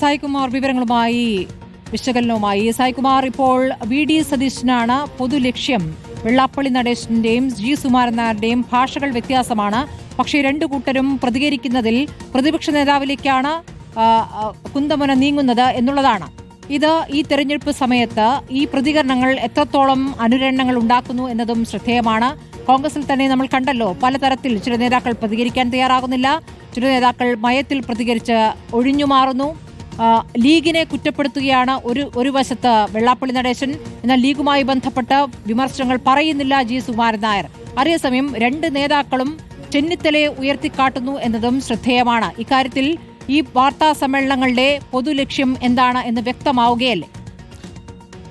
സായികുമാർ വിവരങ്ങളുമായി വിശകലനവുമായി. സായികുമാർ ഇപ്പോൾ V D സതീശനാണ്. പൊതുലക്ഷ്യം വെള്ളാപ്പള്ളി നടേശന്റെയും ജി സുമാരൻ നായരുടെയും ഭാഷകൾ വ്യത്യാസമാണ്. പക്ഷേ രണ്ടു കൂട്ടരും പ്രതികരിക്കുന്നതിൽ പ്രതിപക്ഷ നേതാവിലേക്കാണ് കുന്തമന നീങ്ങുന്നത് എന്നുള്ളതാണ്. ഇത് ഈ തെരഞ്ഞെടുപ്പ് സമയത്ത് ഈ പ്രതികരണങ്ങൾ എത്രത്തോളം അനുരണങ്ങൾ ഉണ്ടാക്കുന്നു എന്നതും ശ്രദ്ധേയമാണ്. കോൺഗ്രസിൽ തന്നെ നമ്മൾ കണ്ടല്ലോ പലതരത്തിൽ ചില നേതാക്കൾ പ്രതികരിക്കാൻ തയ്യാറാകുന്നില്ല. ചില നേതാക്കൾ മയത്തിൽ പ്രതികരിച്ച് ഒഴിഞ്ഞു മാറുന്നു ലീഗിനെ കുറ്റപ്പെടുത്തുകയാണ് ഒരു ഒരു വശത്ത് വെള്ളാപ്പള്ളി നടേശൻ എന്നാൽ ലീഗുമായി ബന്ധപ്പെട്ട് വിമർശനങ്ങൾ പറയുന്നില്ല ജി സുകുമാരൻ നായർ. അതേസമയം രണ്ട് നേതാക്കളും ചെന്നിത്തലയെ ഉയർത്തിക്കാട്ടുന്നു എന്നതും ശ്രദ്ധേയമാണ്. ഇക്കാര്യത്തിൽ ഈ വാർത്താ സമ്മേളനങ്ങളുടെ പൊതു ലക്ഷ്യം എന്താണ് എന്ന് വ്യക്തമാവുകയല്ലേ?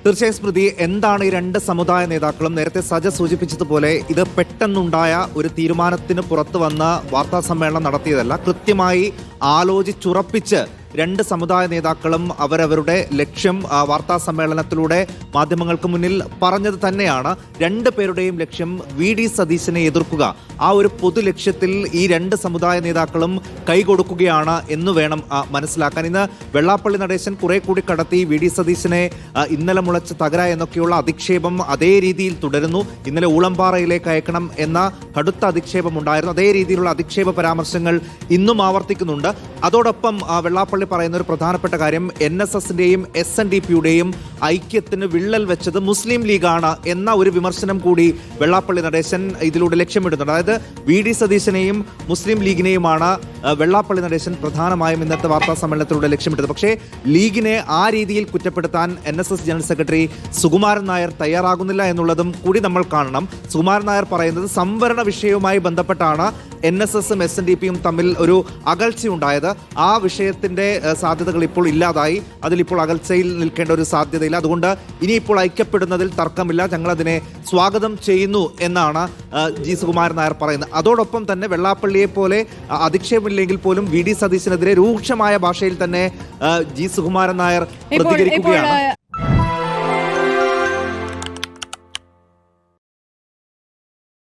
തീർച്ചയായും സ്മൃതി എന്താണ് ഈ രണ്ട് സമുദായ നേതാക്കളും നേരത്തെ സജ സൂചിപ്പിച്ചതുപോലെ ഇത് പെട്ടെന്നുണ്ടായ ഒരു തീരുമാനത്തിന് പുറത്തു വന്ന വാർത്താ സമ്മേളനം നടത്തിയതല്ല കൃത്യമായി ആലോചിച്ചുറപ്പിച്ച് രണ്ട് സമുദായ നേതാക്കളും അവരവരുടെ ലക്ഷ്യം വാർത്താ സമ്മേളനത്തിലൂടെ മാധ്യമങ്ങൾക്ക് മുന്നിൽ പറഞ്ഞത് തന്നെയാണ്. രണ്ട് പേരുടെയും ലക്ഷ്യം വി. ഡി. സതീശനെ എതിർക്കുക. ആ ഒരു പൊതു ലക്ഷ്യത്തിൽ ഈ രണ്ട് സമുദായ നേതാക്കളും കൈകൊടുക്കുകയാണ് എന്ന് വേണം മനസ്സിലാക്കാൻ. ഇന്ന് വെള്ളാപ്പള്ളി നടേശൻ കുറെ കൂടി കടത്തി വി. ഡി. സതീശനെ ഇന്നലെ മുളച്ച് തകര എന്നൊക്കെയുള്ള അധിക്ഷേപം അതേ രീതിയിൽ തുടരുന്നു. ഇന്നലെ ഊളംപാറയിലേക്ക് അയക്കണം എന്ന കടുത്ത അധിക്ഷേപം ഉണ്ടായിരുന്നു. അതേ രീതിയിലുള്ള അധിക്ഷേപ പരാമർശങ്ങൾ ഇന്നും ആവർത്തിക്കുന്നുണ്ട്. അതോടൊപ്പം വെള്ളാപ്പള്ളി പറയുന്ന ഒരു പ്രധാനപ്പെട്ട കാര്യം എൻ എസ് എസിന്റെയും എസ് എൻ ഡി പിയുടെയും ഐക്യത്തിന് വിള്ളൽ വെച്ചത് മുസ്ലിം ലീഗാണ് എന്ന ഒരു വിമർശനം കൂടി വെള്ളാപ്പള്ളി നടേശൻ ഇതിലൂടെ ലക്ഷ്യമിടുന്നുണ്ട്. അതായത് വി ഡി സതീശനെയും മുസ്ലിം ലീഗിനെയുമാണ് വെള്ളാപ്പള്ളി നടേശൻ പ്രധാനമായും ഇന്നത്തെ വാർത്താ സമ്മേളനത്തിലൂടെ ലക്ഷ്യമിട്ടത്. പക്ഷേ ലീഗിനെ ആ രീതിയിൽ കുറ്റപ്പെടുത്താൻ N S S general secretary Sukumaran Nair തയ്യാറാകുന്നില്ല എന്നുള്ളതും കൂടി നമ്മൾ കാണണം. സുകുമാരൻ നായർ പറയുന്നത് സംവരണ വിഷയവുമായി ബന്ധപ്പെട്ടാണ് എൻ എസ് എസും എസ് എൻ ഡി പിയും തമ്മിൽ ഒരു അകൽച്ചയുണ്ടായത്. ആ വിഷയത്തിന്റെ സാധ്യതകൾ ഇപ്പോൾ ഇല്ലാതായി. അതിലിപ്പോൾ അകൽച്ചയിൽ നിൽക്കേണ്ട ഒരു സാധ്യതയില്ല. അതുകൊണ്ട് ഇനിയിപ്പോൾ ഐക്യപ്പെടുന്നതിൽ തർക്കമില്ല. ഞങ്ങളതിനെ സ്വാഗതം ചെയ്യുന്നു എന്നാണ് ജി സുകുമാരൻ നായർ പറയുന്നത്. അതോടൊപ്പം തന്നെ വെള്ളാപ്പള്ളിയെ പോലെ അധിക്ഷേപമില്ലെങ്കിൽ പോലും വി ഡി സതീശനെതിരെ രൂക്ഷമായ ഭാഷയിൽ തന്നെ ജി സുകുമാരൻ നായർ പ്രതികരിക്കുകയാണ്.